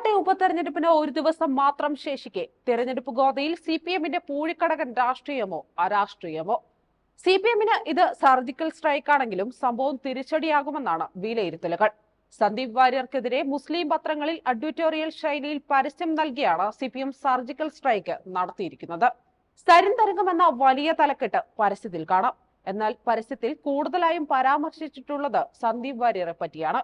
പാലക്കാട്ടെ ഉപതെരഞ്ഞെടുപ്പിന് ഒരു ദിവസം മാത്രം ശേഷിക്കെ. തെരഞ്ഞെടുപ്പ് ഗോതയിൽ സി പി എമ്മിന്റെ പൂഴിക്കടകൻ രാഷ്ട്രീയമോ അരാഷ്ട്രീയമോ? സി പി എമ്മിന് ഇത് സർജിക്കൽ സ്ട്രൈക്ക് ആണെങ്കിലും സംഭവം തിരിച്ചടിയാകുമെന്നാണ് വിലയിരുത്തലുകൾ. സന്ദീപ് വാര്യർക്കെതിരെ മുസ്ലിം പത്രങ്ങളിൽ അഡ്വറ്റോറിയൽ ശൈലിയിൽ പരസ്യം നൽകിയാണ് C P M surgical strike നടത്തിയിരിക്കുന്നത്. സരിന്തരംഗമെന്ന വലിയ തലക്കെട്ട് പരസ്യത്തിൽ കാണാം. എന്നാൽ പരസ്യത്തിൽ കൂടുതലായും പരാമർശിച്ചിട്ടുള്ളത് സന്ദീപ് വാര്യറെ പറ്റിയാണ്.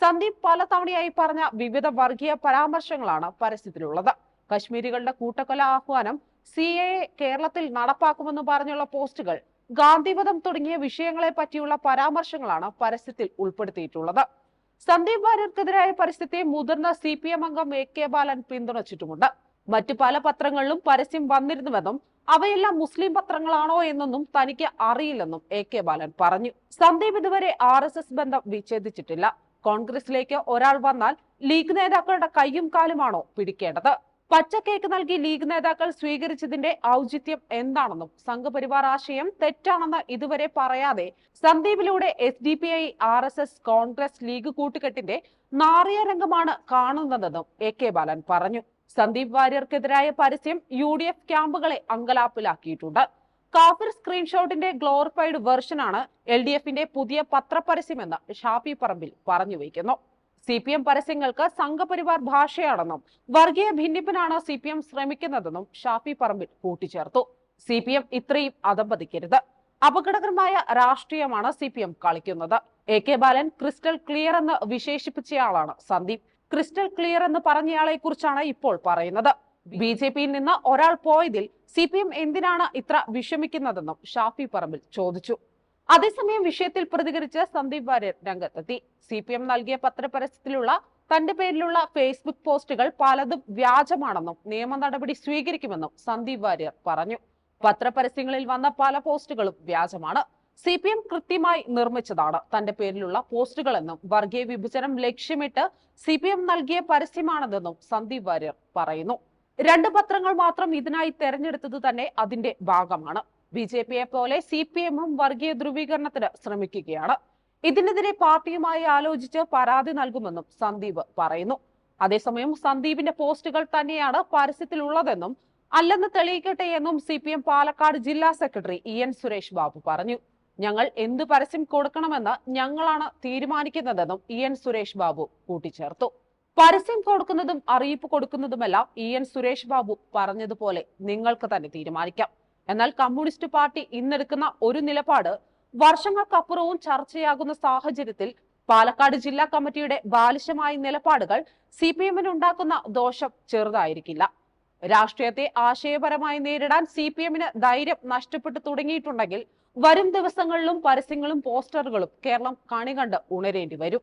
സന്ദീപ് പലതവണയായി പറഞ്ഞ വിവിധ വർഗീയ പരാമർശങ്ങളാണ് പരസ്യത്തിലുള്ളത്. കശ്മീരികളുടെ കൂട്ടക്കൊല ആഹ്വാനം സി എ കേരളത്തിൽ നടപ്പാക്കുമെന്ന് പറഞ്ഞുള്ള പോസ്റ്റുകൾ ഗാന്ധിവധം തുടങ്ങിയ വിഷയങ്ങളെ പറ്റിയുള്ള പരാമർശങ്ങളാണ് പരസ്യത്തിൽ ഉൾപ്പെടുത്തിയിട്ടുള്ളത്. സന്ദീപ് വാര്യർക്കെതിരായ പരസ്യത്തെ മുതിർന്ന സി പി എം അംഗം എ കെ ബാലൻ പിന്തുണച്ചിട്ടുമുണ്ട്. മറ്റു പല പത്രങ്ങളിലും പരസ്യം വന്നിരുന്നുവെന്നും അവയെല്ലാം മുസ്ലിം പത്രങ്ങളാണോ എന്നൊന്നും തനിക്ക് അറിയില്ലെന്നും എ കെ ബാലൻ പറഞ്ഞു. സന്ദീപ് ഇതുവരെ ആർ ബന്ധം വിച്ഛേദിച്ചിട്ടില്ല. കോൺഗ്രസിലേക്ക് ഒരാൾ വന്നാൽ ലീഗ് നേതാക്കളുടെ കൈയും കാലുമാണോ പിടിക്കേണ്ടത്? പച്ചക്കേക്ക് നൽകി ലീഗ് നേതാക്കൾ സ്വീകരിച്ചതിന്റെ ഔചിത്യം എന്താണെന്നും സംഘപരിവാർ ആശയം തെറ്റാണെന്ന് ഇതുവരെ പറയാതെ സന്ദീപിലൂടെ S D P I R S S Congress League കൂട്ടുകെട്ടിന്റെ നാറിയ രംഗമാണ് കാണുന്നതെന്നും എ കെ ബാലൻ പറഞ്ഞു. സന്ദീപ് വാര്യർക്കെതിരായ പരസ്യം യു ഡി എഫ് ക്യാമ്പുകളെ അങ്കലാപ്പിലാക്കിയിട്ടുണ്ട്. കാഫിർ സ്ക്രീൻഷോട്ടിന്റെ ഗ്ലോറിഫൈഡ് വെർഷനാണ് എൽ ഡി എഫിന്റെ പുതിയ പത്രപരസ്യമെന്ന് ഷാഫി പറമ്പിൽ പറഞ്ഞു വയ്ക്കുന്നു. സി പി എം പരസ്യങ്ങൾക്ക് സംഘപരിവാർ ഭാഷയാണെന്നും വർഗീയ ഭിന്നിപ്പിനാണ് സി പി എം ശ്രമിക്കുന്നതെന്നും ഷാഫി പറമ്പിൽ കൂട്ടിച്ചേർത്തു. സി പി എം ഇത്രയും അതമ്പതിക്കരുത് അപകടകരമായ രാഷ്ട്രീയമാണ് സി പി എം കളിക്കുന്നത്. A K Balan crystal clear എന്ന് വിശേഷിപ്പിച്ചയാളാണ് സന്ദീപ്. ക്രിസ്റ്റൽ ക്ലിയർ എന്ന് പറഞ്ഞയാളെ കുറിച്ചാണ് ഇപ്പോൾ പറയുന്നത്. ബി ജെ പിയിൽ നിന്ന് ഒരാൾ പോയതിൽ സി പി എം എന്തിനാണ് ഇത്ര വിഷമിക്കുന്നതെന്നും ഷാഫി പറമ്പിൽ ചോദിച്ചു. അതേസമയം വിഷയത്തിൽ പ്രതികരിച്ച് സന്ദീപ് വാര്യർ രംഗത്തെത്തി. സി പി എം നൽകിയ പത്രപരസ്യത്തിലുള്ള തന്റെ പേരിലുള്ള ഫേസ്ബുക്ക് പോസ്റ്റുകൾ പലതും വ്യാജമാണെന്നും നിയമ നടപടി സ്വീകരിക്കുമെന്നും സന്ദീപ് വാര്യർ പറഞ്ഞു. പത്രപരസ്യങ്ങളിൽ വന്ന പല പോസ്റ്റുകളും വ്യാജമാണ്. സി പി എം കൃത്യമായി നിർമ്മിച്ചതാണ് തന്റെ പേരിലുള്ള പോസ്റ്റുകളെന്നും വർഗീയ വിഭജനം ലക്ഷ്യമിട്ട് സി പി എം നൽകിയ പരസ്യമാണതെന്നും സന്ദീപ് വാര്യർ പറയുന്നു. രണ്ട് പത്രങ്ങൾ മാത്രം ഇതിനായി തെരഞ്ഞെടുത്തത് തന്നെ അതിന്റെ ഭാഗമാണ്. ബി ജെ പിയെ പോലെ സി പി എമ്മും വർഗീയ ധ്രുവീകരണത്തിന് ശ്രമിക്കുകയാണ്. ഇതിനെതിരെ പാർട്ടിയുമായി ആലോചിച്ച് പരാതി നൽകുമെന്നും സന്ദീപ് പറയുന്നു. അതേസമയം സന്ദീപിന്റെ പോസ്റ്റുകൾ തന്നെയാണ് പരസ്യത്തിലുള്ളതെന്നും അല്ലെന്ന് തെളിയിക്കട്ടെ എന്നും സി പി എം പാലക്കാട് ജില്ലാ secretary E N Suresh Babu പറഞ്ഞു. ഞങ്ങൾ എന്ത് പരസ്യം കൊടുക്കണമെന്ന് ഞങ്ങളാണ് തീരുമാനിക്കുന്നതെന്നും ഇ എൻ സുരേഷ് ബാബു കൂട്ടിച്ചേർത്തു. പരസ്യം കൊടുക്കുന്നതും അറിയിപ്പ് കൊടുക്കുന്നതുമെല്ലാം ഇ എൻ സുരേഷ് ബാബു പറഞ്ഞതുപോലെ നിങ്ങൾക്ക് തന്നെ തീരുമാനിക്കാം. എന്നാൽ കമ്മ്യൂണിസ്റ്റ് പാർട്ടി ഇന്നെടുക്കുന്ന ഒരു നിലപാട് വർഷങ്ങൾക്കപ്പുറവും ചർച്ചയാകുന്ന സാഹചര്യത്തിൽ പാലക്കാട് ജില്ലാ കമ്മിറ്റിയുടെ ബാലിശമായ നിലപാടുകൾ സി പി എമ്മിന് ഉണ്ടാക്കുന്ന ദോഷം ചെറുതായിരിക്കില്ല. രാഷ്ട്രീയത്തെ ആശയപരമായി നേരിടാൻ സി പി എമ്മിന് ധൈര്യം നഷ്ടപ്പെട്ടു തുടങ്ങിയിട്ടുണ്ടെങ്കിൽ വരും ദിവസങ്ങളിലും പരസ്യങ്ങളും പോസ്റ്ററുകളും കേരളം കണികണ്ട് ഉണരേണ്ടി വരും.